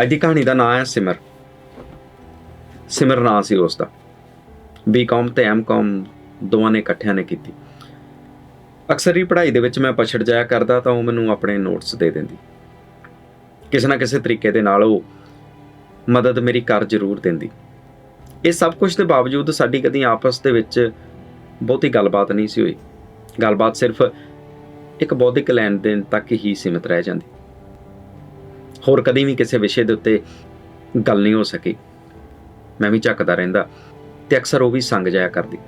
ਅੱਜ ਦੀ ਕਹਾਣੀ ਦਾ ਨਾਮ ਹੈ ਸਿਮਰ। ਸਿਮਰ ਨਾਂ ਸੀ ਉਸ ਦਾ ਬੀਕਾਮ ਤੇ ਐਮਕਾਮ ਦੋਵਾਂ ਨੇ ਇਕੱਠਿਆਂ ਨੇ ਕੀਤੀ। ਅਕਸਰ ਹੀ ਪੜ੍ਹਾਈ ਦੇ ਵਿੱਚ ਮੈਂ ਪਛੜ ਜਾਇਆ ਕਰਦਾ ਤਾਂ ਉਹ ਮੈਨੂੰ ਆਪਣੇ ਨੋਟਸ ਦੇ ਦਿੰਦੀ। ਕਿਸੇ ਨਾ ਕਿਸੇ ਤਰੀਕੇ ਦੇ ਨਾਲ ਉਹ ਮਦਦ ਮੇਰੀ ਕਰ ਜ਼ਰੂਰ ਦਿੰਦੀ। ਇਹ ਸਭ ਕੁਝ ਦੇ ਬਾਵਜੂਦ ਸਾਡੀ ਕਦੀ ਆਪਸ ਦੇ ਵਿੱਚ ਬਹੁਤੀ ਗੱਲਬਾਤ ਨਹੀਂ ਸੀ ਹੋਈ। ਗੱਲਬਾਤ ਸਿਰਫ ਇੱਕ ਬੌਧਿਕ ਲੈਣ ਦੇਣ ਤੱਕ ਹੀ ਸੀਮਿਤ ਰਹਿ ਜਾਂਦੀ। ਹੋਰ ਕਦੇ ਵੀ ਕਿਸੇ ਵਿਸ਼ੇ ਦੇ ਉੱਤੇ ਗੱਲ ਨਹੀਂ ਹੋ ਸਕੀ। ਮੈਂ ਵੀ ਝੱਕਦਾ ਰਹਿੰਦਾ ਤੇ ਅਕਸਰ ਉਹ ਵੀ ਸੰਗ ਜਾਇਆ ਕਰਦੀ।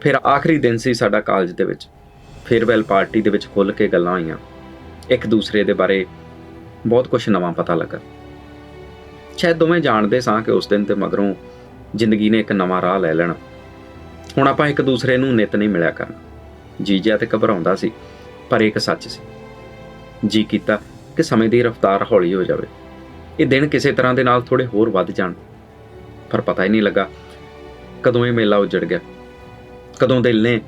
ਫਿਰ ਆਖਰੀ ਦਿਨ ਸੀ ਸਾਡਾ ਕਾਲਜ ਦੇ ਵਿੱਚ। ਫੇਅਰਵੈਲ ਪਾਰਟੀ ਦੇ ਵਿੱਚ ਖੁੱਲ ਕੇ ਗੱਲਾਂ ਹੋਈਆਂ। ਇੱਕ ਦੂਸਰੇ ਦੇ ਬਾਰੇ ਬਹੁਤ ਕੁਝ ਨਵਾਂ ਪਤਾ ਲੱਗਾ। ਸ਼ਾਇਦ ਦੋਵੇਂ ਜਾਣਦੇ ਸਾਂ ਕਿ ਉਸ ਦਿਨ ਤੇ ਮਗਰੋਂ ਜ਼ਿੰਦਗੀ ਨੇ ਇੱਕ ਨਵਾਂ ਰਾਹ ਲੈ ਲੈਣਾ। ਹੁਣ ਆਪਾਂ ਇੱਕ ਦੂਸਰੇ ਨੂੰ ਨਿਤ ਨਹੀਂ ਮਿਲਿਆ ਕਰਨਾ। ਜੀ ਜਿਆ ਤੇ ਘਬਰਾਉਂਦਾ ਸੀ, ਪਰ ਇੱਕ ਸੱਚ ਸੀ। ਜੀ ਕੀਤਾ ਕਿ ਸਮੇਂ ਦੀ ਰਫ਼ਤਾਰ ਹੌਲੀ ਹੋ ਜਾਵੇ। ਇਹ ਦਿਨ ਕਿਸੇ ਤਰ੍ਹਾਂ ਦੇ ਨਾਲ ਥੋੜੇ ਹੋਰ ਵੱਧ ਜਾਣ। ਪਰ ਪਤਾ ਹੀ ਨਹੀਂ ਲੱਗਾ ਕਦੋਂ ਇਹ ਮੇਲਾ ਉਜੜ ਗਿਆ। ਕਦੋਂ ਦਿਲ ਨੇ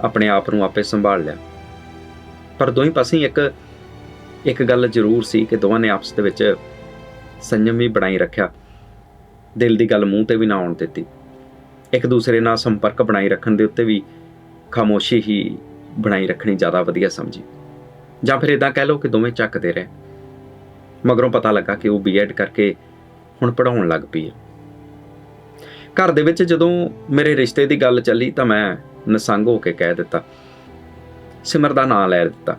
ਆਪਣੇ ਆਪ ਨੂੰ ਆਪੇ ਸੰਭਾਲ ਲਿਆ। ਪਰ ਦੋਹੀਂ ਪਾਸੇ ਇੱਕ ਇੱਕ ਗੱਲ ਜ਼ਰੂਰ ਸੀ ਕਿ ਦੋਵਾਂ ਨੇ ਆਪਸ ਦੇ ਵਿੱਚ ਸੰਯਮ ਵੀ ਬਣਾਈ ਰੱਖਿਆ। ਦਿਲ ਦੀ ਗੱਲ ਮੂੰਹ ਤੇ ਵੀ ਨਾ ਆਉਣ ਦਿੱਤੀ। ਇੱਕ ਦੂਸਰੇ ਨਾਲ ਸੰਪਰਕ ਬਣਾਈ ਰੱਖਣ ਦੇ ਉੱਤੇ ਵੀ ਖਾਮੋਸ਼ੀ ਹੀ ਬਣਾਈ ਰੱਖਣੀ ਜ਼ਿਆਦਾ ਵਧੀਆ ਸਮਝੀ। ਜਾਂ ਫਿਰ ਇਦਾਂ ਕਹਿ ਲਓ ਕਿ ਦੋਵੇਂ ਚੱਕਦੇ ਰਹੇ। ਮਗਰੋਂ ਪਤਾ ਲੱਗਾ ਕਿ ਉਹ ਬੀਐਡ ਕਰਕੇ ਹੁਣ ਪੜਾਉਣ ਲੱਗ ਪਈ ਹੈ ਘਰ ਦੇ ਵਿੱਚ ਜਦੋਂ ਮੇਰੇ ਰਿਸ਼ਤੇ ਦੀ ਗੱਲ ਚੱਲੀ ਤਾਂ ਮੈਂ ਨਸੰਗ ਹੋ ਕੇ ਕਹਿ ਦਿੱਤਾ। ਸਿਮਰ ਦਾ ਨਾਂ ਲੈ ਦਿੱਤਾ।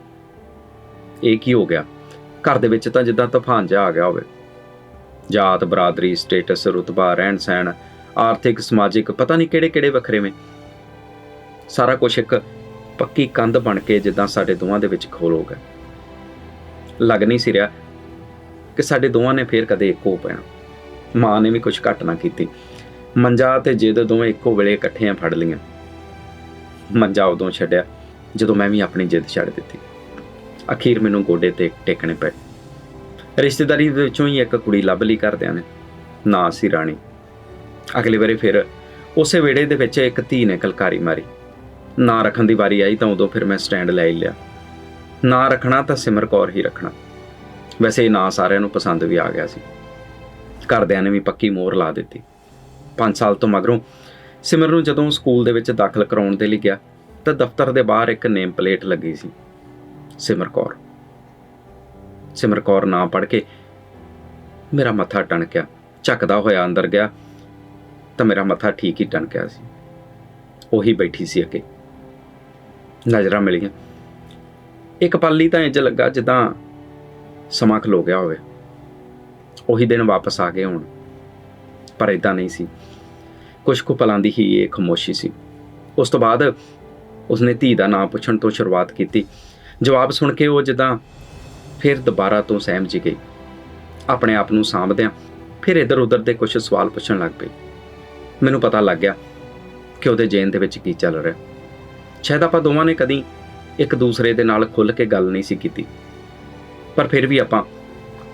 ਇਹ ਕੀ ਹੋ ਗਿਆ? ਘਰ ਦੇ ਵਿੱਚ ਤਾਂ ਜਿੱਦਾਂ ਤੂਫਾਨ ਜਿਹਾ ਆ ਗਿਆ ਹੋਵੇ। ਜਾਤ, ਬਰਾਦਰੀ, ਸਟੇਟਸ, ਰੁਤਬਾ, ਰਹਿਣ ਸਹਿਣ, ਆਰਥਿਕ, ਸਮਾਜਿਕ, ਪਤਾ ਨਹੀਂ ਕਿਹੜੇ ਕਿਹੜੇ ਵੱਖਰੇਵੇਂ ਸਾਰਾ ਕੁਝ ਇੱਕ ਪੱਕੀ ਕੰਧ ਬਣ ਕੇ ਜਿੱਦਾਂ ਸਾਡੇ ਦੋਵਾਂ ਦੇ ਵਿੱਚ ਖੋਲ ਹੋ ਗਿਆ ਲੱਗ ਨਹੀਂ ਸੀ ਰਿਹਾ ਕਿ ਸਾਡੇ ਦੋਵਾਂ ਨੇ ਫੇਰ ਕਦੇ ਇੱਕ ਹੋ ਪੈਣਾ। ਮਾਂ ਨੇ ਵੀ ਕੁਝ ਘੱਟ ਨਾ ਕੀਤੀ। ਮੰਜਾ ਤੇ ਜਿੱਦ ਦੋਵੇਂ ਇੱਕੋ ਵੇਲੇ ਇਕੱਠੀਆਂ ਫੜ ਲਈਆਂ। ਮੰਜਾ ਉਦੋਂ ਛੱਡਿਆ ਜਦੋਂ ਮੈਂ ਵੀ ਆਪਣੀ ਜਿੱਦ ਛੱਡ ਦਿੱਤੀ। ਅਖੀਰ ਮੈਨੂੰ ਗੋਡੇ ਤੇ ਟੇਕਣੇ ਪਏ। ਰਿਸ਼ਤੇਦਾਰੀ ਦੇ ਵਿੱਚੋਂ ਹੀ ਇੱਕ ਕੁੜੀ ਲੱਭ ਲਈ ਕਰਦਿਆਂ ਨੇ। ਨਾਂ ਸੀ ਰਾਣੀ। ਅਗਲੇ ਵਾਰੀ ਫਿਰ ਉਸੇ ਵੇੜੇ ਦੇ ਵਿੱਚ ਇੱਕ ਧੀ ਨੇ ਕਲਕਾਰੀ ਮਾਰੀ। ਨਾ ਰੱਖਣ ਦੀ ਵਾਰੀ ਆਈ ਤਾਂ ਉਦੋਂ ਫਿਰ ਮੈਂ ਸਟੈਂਡ ਲੈ ਹੀ ਲਿਆ। ਨਾ ਰੱਖਣਾ ਤਾਂ ਸਿਮਰ ਕੌਰ ਹੀ ਰੱਖਣਾ। ਵੈਸੇ ਇਹ ਨਾਂ ਸਾਰਿਆਂ ਨੂੰ ਪਸੰਦ ਵੀ ਆ ਗਿਆ ਸੀ। ਘਰਦਿਆਂ ਨੇ ਵੀ ਪੱਕੀ ਮੋਹਰ ਲਾ ਦਿੱਤੀ। 5 ਸਾਲ ਤੋਂ ਮਗਰੋਂ ਸਿਮਰ ਨੂੰ ਜਦੋਂ ਸਕੂਲ ਦੇ ਵਿੱਚ ਦਾਖਲ ਕਰਾਉਣ ਦੇ ਲਈ ਗਿਆ, ਤਾਂ ਦਫ਼ਤਰ ਦੇ ਬਾਹਰ ਇੱਕ ਨੇਮ ਪਲੇਟ ਲੱਗੀ ਸੀ। ਸਿਮਰ ਕੌਰ। ਸਿਮਰ ਕੌਰ ਨਾਂ ਪੜ੍ਹ ਕੇ ਮੇਰਾ ਮੱਥਾ ਟਣਕਿਆ। ਝੱਕਦਾ ਹੋਇਆ ਅੰਦਰ ਗਿਆ ਤਾਂ ਮੇਰਾ ਮੱਥਾ ਠੀਕ ਹੀ ਟਣਕਿਆ ਸੀ। ਉਹੀ ਬੈਠੀ ਸੀ ਅੱਗੇ। ਨਜ਼ਰਾਂ ਮਿਲੀਆਂ। ਇੱਕ ਪੱਲੀ ਤਾਂ ਇੰਜ ਲੱਗਾ ਜਿੱਦਾਂ ਸਮਾਂ ਖਲੋ ਗਿਆ ਹੋਵੇ। ਉਹੀ ਦਿਨ ਵਾਪਸ ਆ ਗਏ ਹੁਣ, ਪਰ ਇਦਾਂ ਨਹੀਂ ਸੀ। ਕੁਝ ਕੁ ਪਲਾਂ ਦੀ ਹੀ ਇਹ ਖਾਮੋਸ਼ੀ ਸੀ। ਉਸ ਤੋਂ ਬਾਅਦ ਉਸਨੇ ਧੀ ਦਾ ਨਾਮ ਪੁੱਛਣ ਤੋਂ ਸ਼ੁਰੂਆਤ ਕੀਤੀ। ਜਵਾਬ ਸੁਣ ਕੇ ਉਹ ਜਿੱਦਾਂ ਫਿਰ ਦੁਬਾਰਾ ਤੋਂ ਸਹਿਮ ਜੀ ਗਈ। ਆਪਣੇ ਆਪ ਨੂੰ ਸਾਂਭਦਿਆਂ ਫਿਰ ਇੱਧਰ ਉੱਧਰ ਦੇ ਕੁਝ ਸਵਾਲ ਪੁੱਛਣ ਲੱਗ ਪਈ। ਮੈਨੂੰ ਪਤਾ ਲੱਗ ਗਿਆ ਕਿ ਉਹਦੇ ਜੇਨ ਦੇ ਵਿੱਚ ਕੀ ਚੱਲ ਰਿਹਾ। ਸ਼ਾਇਦ ਆਪਾਂ ਦੋਵਾਂ ਨੇ ਕਦੀ ਇੱਕ ਦੂਸਰੇ ਦੇ ਨਾਲ ਖੁੱਲ੍ਹ ਕੇ ਗੱਲ ਨਹੀਂ ਸੀ ਕੀਤੀ। ਪਰ ਫਿਰ ਵੀ ਆਪਾਂ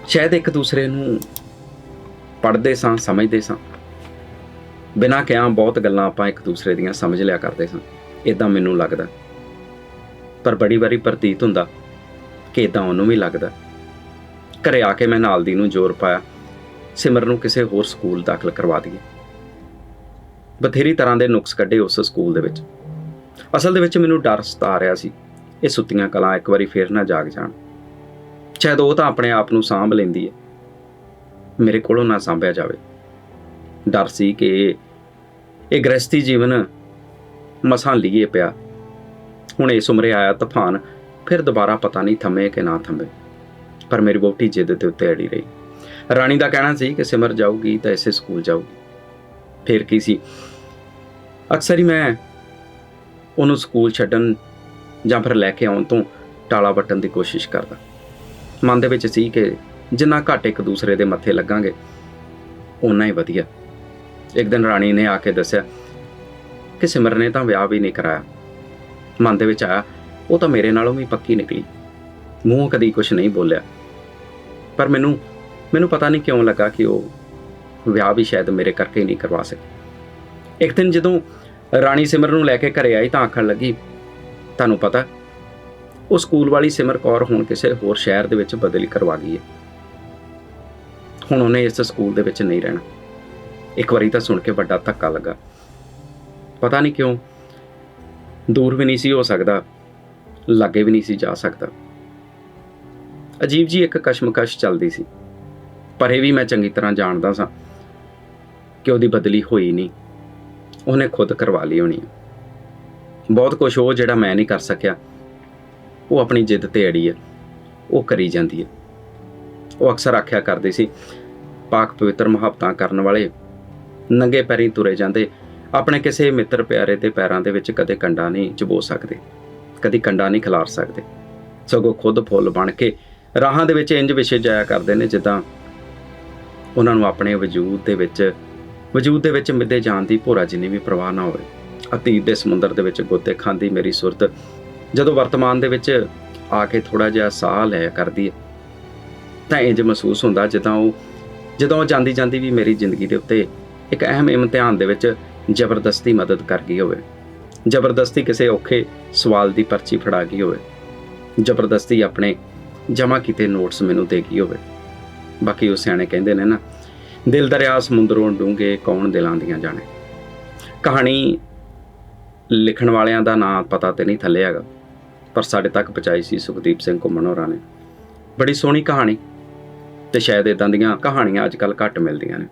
ਸ਼ਾਇਦ ਇੱਕ ਦੂਸਰੇ ਨੂੰ ਪੜ੍ਹਦੇ ਸਾਂ, ਸਮਝਦੇ ਸਾਂ। ਬਿਨਾਂ ਕਿਹਾ ਬਹੁਤ ਗੱਲਾਂ ਆਪਾਂ ਇੱਕ ਦੂਸਰੇ ਦੀਆਂ ਸਮਝ ਲਿਆ ਕਰਦੇ ਸਾਂ। ਇਦਾਂ ਮੈਨੂੰ ਲੱਗਦਾ। ਪਰ ਬੜੀ ਵਾਰੀ ਪ੍ਰਤੀਤ ਹੁੰਦਾ ਕਿ ਇਦਾਂ ਉਹਨੂੰ ਵੀ ਲੱਗਦਾ। ਘਰੇ ਆ ਕੇ ਮੈਂ ਨਾਲ ਦੀ ਨੂੰ ਜ਼ੋਰ ਪਾਇਆ। ਸਿਮਰ ਨੂੰ ਕਿਸੇ ਹੋਰ ਸਕੂਲ ਦਾਖਲ ਕਰਵਾ ਦਈਏ। ਬਥੇਰੀ ਤਰ੍ਹਾਂ ਦੇ ਨੁਕਸ ਕੱਢੇ ਉਸ ਸਕੂਲ ਦੇ ਵਿੱਚ। ਅਸਲ ਦੇ ਵਿੱਚ ਮੈਨੂੰ ਡਰ ਸਤਾ ਰਿਹਾ ਸੀ। ਇਹ ਸੁੱਤੀਆਂ ਕਲਾਂ ਇੱਕ ਵਾਰੀ ਫੇਰ ਨਾ ਜਾਗ ਜਾਣ। ਸ਼ਾਇਦ ਉਹ ਤਾਂ ਆਪਣੇ ਆਪ ਨੂੰ ਸਾਂਭ ਲੈਂਦੀ ਹੈ ਮੇਰੇ ਕੋਲੋਂ ਨਾ ਸਾਂਭਿਆ ਜਾਵੇ। ਡਰ ਸੀ ਕਿ ਇਹ- ਇਹ ਗ੍ਰਸਤੀ ਜੀਵਨ ਮਸਾਂ ਲਈਏ ਪਿਆ। ਹੁਣ ਇਸ ਉਮਰੇ ਆਇਆ ਤੂਫਾਨ, ਫਿਰ ਦੁਬਾਰਾ ਪਤਾ ਨਹੀਂ ਥੰਮੇ ਕਿ ਨਾ ਥੰਮੇ। ਪਰ ਮੇਰੀ ਵੋਟੀ ਜਿੱਦ ਦੇ ਉੱਤੇ ਅੜੀ ਰਹੀ। ਰਾਣੀ ਦਾ ਕਹਿਣਾ ਸੀ ਕਿ ਸਿਮਰ ਜਾਊਗੀ ਤਾਂ ਇਸੇ ਸਕੂਲ ਜਾਊਗੀ। ਫਿਰ ਕੀ ਸੀ? ਅਕਸਰ ਹੀ ਮੈਂ ਉਹਨੂੰ ਸਕੂਲ ਛੱਡਣ ਜਾਂ ਫਿਰ ਲੈ ਕੇ ਆਉਣ ਤੋਂ ਟਾਲਾ ਵੱਟਣ ਦੀ ਕੋਸ਼ਿਸ਼ ਕਰਦਾ। ਮਨ ਦੇ ਵਿੱਚ ਸੀ ਕਿ ਜਿੰਨਾ ਘੱਟ ਇੱਕ ਦੂਸਰੇ ਦੇ ਮੱਥੇ ਲੱਗਾਂਗੇ ਉਨਾ ਹੀ ਵਧੀਆ। ਇੱਕ ਦਿਨ ਰਾਣੀ ਨੇ ਆ ਕੇ ਦੱਸਿਆ ਕਿ ਸਿਮਰ ਨੇ ਤਾਂ ਵਿਆਹ ਵੀ ਨਹੀਂ ਕਰਾਇਆ। ਮਨ ਦੇ ਵਿੱਚ ਆਇਆ, ਉਹ ਤਾਂ ਮੇਰੇ ਨਾਲੋਂ ਵੀ ਪੱਕੀ ਨਿਕਲੀ। ਮੂੰਹ ਕਦੀ ਕੁਝ ਨਹੀਂ ਬੋਲਿਆ। ਪਰ ਮੈਨੂੰ ਮੈਨੂੰ ਪਤਾ ਨਹੀਂ ਕਿਉਂ ਲੱਗਾ ਕਿ ਉਹ ਵਿਆਹ ਵੀ ਸ਼ਾਇਦ ਮੇਰੇ ਕਰਕੇ ਹੀ ਨਹੀਂ ਕਰਵਾ ਸਕੀ। ਇੱਕ ਦਿਨ ਜਦੋਂ ਰਾਣੀ ਸਿਮਰ ਨੂੰ ਲੈ ਕੇ ਘਰੇ ਆਈ ਤਾਂ ਆਖਣ ਲੱਗੀ, ਤੁਹਾਨੂੰ ਪਤਾ, ਉਹ ਸਕੂਲ ਵਾਲੀ ਸਿਮਰ ਕੌਰ ਹੁਣ ਕਿਸੇ ਹੋਰ ਸ਼ਹਿਰ ਦੇ ਵਿੱਚ ਬਦਲੀ ਕਰਵਾ ਗਈ ਹੈ। ਹੁਣ ਉਹਨੇ ਇਸ ਸਕੂਲ ਦੇ ਵਿੱਚ ਨਹੀਂ ਰਹਿਣਾ। ਇੱਕ ਵਾਰੀ ਤਾਂ ਸੁਣ ਕੇ ਵੱਡਾ ਧੱਕਾ ਲੱਗਾ। ਪਤਾ ਨਹੀਂ ਕਿਉਂ ਦੂਰ ਵੀ ਨਹੀਂ ਸੀ ਹੋ ਸਕਦਾ, ਲਾਗੇ ਵੀ ਨਹੀਂ ਸੀ ਜਾ ਸਕਦਾ। ਅਜੀਬ ਜੀ ਇੱਕ ਕਸ਼ਮਕਸ਼ ਚੱਲਦੀ ਸੀ। ਪਰ ਇਹ ਵੀ ਮੈਂ ਚੰਗੀ ਤਰ੍ਹਾਂ ਜਾਣਦਾ ਸਾਂ ਕਿ ਉਹਦੀ ਬਦਲੀ ਹੋਈ ਨਹੀਂ। ਉਹਨੇ ਖੁਦ ਕਰਵਾ ਲਈ ਹੋਣੀ ਹੈ ਬਹੁਤ ਕੁਝ ਉਹ ਜਿਹੜਾ ਮੈਂ ਨਹੀਂ ਕਰ ਸਕਿਆ, ਉਹ ਆਪਣੀ ਜਿੱਦ ਤੇ ਅੜੀ ਹੈ ਉਹ ਕਰੀ ਜਾਂਦੀ ਹੈ ਉਹ ਅਕਸਰ ਆਖਿਆ ਕਰਦੇ ਸੀ, ਪਾਕ ਪਵਿੱਤਰ ਮੁਹੱਬਤਾਂ ਕਰਨ ਵਾਲੇ, ਨੰਗੇ ਪੈਰੀਂ ਤੁਰੇ ਜਾਂਦੇ, ਆਪਣੇ ਕਿਸੇ ਮਿੱਤਰ ਪਿਆਰੇ ਦੇ ਪੈਰਾਂ ਦੇ ਵਿੱਚ ਕਦੇ ਕੰਡਾ ਨਹੀਂ ਚਬੋ ਸਕਦੇ, ਕਦੀ ਕੰਡਾ ਨਹੀਂ ਖਿਲਾਰ ਸਕਦੇ। ਸਗੋਂ ਖੁਦ ਫੁੱਲ ਬਣ ਕੇ ਰਾਹਾਂ ਦੇ ਵਿੱਚ ਇੰਜ ਵਿਛੇ ਜਾਇਆ ਕਰਦੇ ਨੇ ਜਿੱਦਾਂ ਉਹਨਾਂ ਨੂੰ ਆਪਣੇ ਵਜੂਦ ਦੇ ਵਿੱਚ ਵਜੂਦ ਦੇ ਵਿੱਚ ਮਿੱਦੇ ਜਾਣ ਦੀ ਭੋਰਾ ਜਿੰਨੀ ਵੀ ਪਰਵਾਹ ਨਾ ਹੋਵੇ। ਅਤੀਤ ਦੇ ਸਮੁੰਦਰ ਦੇ ਵਿੱਚ ਗੋਤੇ ਖਾਂਦੀ ਮੇਰੀ ਸੁਰਤ। ਜਦੋਂ ਵਰਤਮਾਨ ਦੇ ਵਿੱਚ ਆ ਕੇ ਥੋੜਾ ਜਿਹਾ ਸਾਹ ਲਿਆ ਕਰਦੀ ਹੈ, ਤਾਂ ਇੰਜ ਮਹਿਸੂਸ ਹੁੰਦਾ ਜਿੱਦਾਂ ਉਹ ਜਦੋਂ ਉਹ ਜਾਂਦੀ ਜਾਂਦੀ ਵੀ ਮੇਰੀ ਜ਼ਿੰਦਗੀ ਦੇ ਉੱਤੇ ਇੱਕ ਅਹਿਮ ਇਮਤਿਹਾਨ ਦੇ ਵਿੱਚ ਜ਼ਬਰਦਸਤੀ ਮਦਦ ਕਰ ਗਈ ਹੋਵੇ। ਜ਼ਬਰਦਸਤੀ ਕਿਸੇ ਔਖੇ ਸਵਾਲ ਦੀ ਪਰਚੀ ਫੜਾ ਗਈ ਹੋਵੇ। ਜ਼ਬਰਦਸਤੀ ਆਪਣੇ ਜਮ੍ਹਾਂ ਕੀਤੇ ਨੋਟਸ ਮੈਨੂੰ ਦੇ ਗਈ ਹੋਵੇ। ਬਾਕੀ ਉਹ ਸਿਆਣੇ ਕਹਿੰਦੇ ਨੇ ਨਾ ਦਿਲ ਦਰਿਆ ਸਮੁੰਦਰੋਂ ਡੂੰਘੇ ਕੌਣ ਦਿਲਾਂ ਦੀਆਂ ਜਾਣੇ? ਕਹਾਣੀ ਲਿਖਣ ਵਾਲਿਆਂ ਦਾ ਨਾਂ ਪਤਾ ਤੇ ਨਹੀਂ ਥੱਲੇ ਹੈਗਾ, ਪਰ ਸਾਡੇ ਤੱਕ ਪਹੁੰਚਾਈ ਸੀ ਸੁਖਦੀਪ ਸਿੰਘ ਘੁੰਮਣ ਹੋਰਾਂ ਨੇ। ਬੜੀ ਸੋਹਣੀ ਕਹਾਣੀ ਤੇ ਸ਼ਾਇਦ ਇਦਾਂ ਦੀਆਂ ਕਹਾਣੀਆਂ ਅੱਜ ਕੱਲ ਘੱਟ ਮਿਲਦੀਆਂ ਨੇ।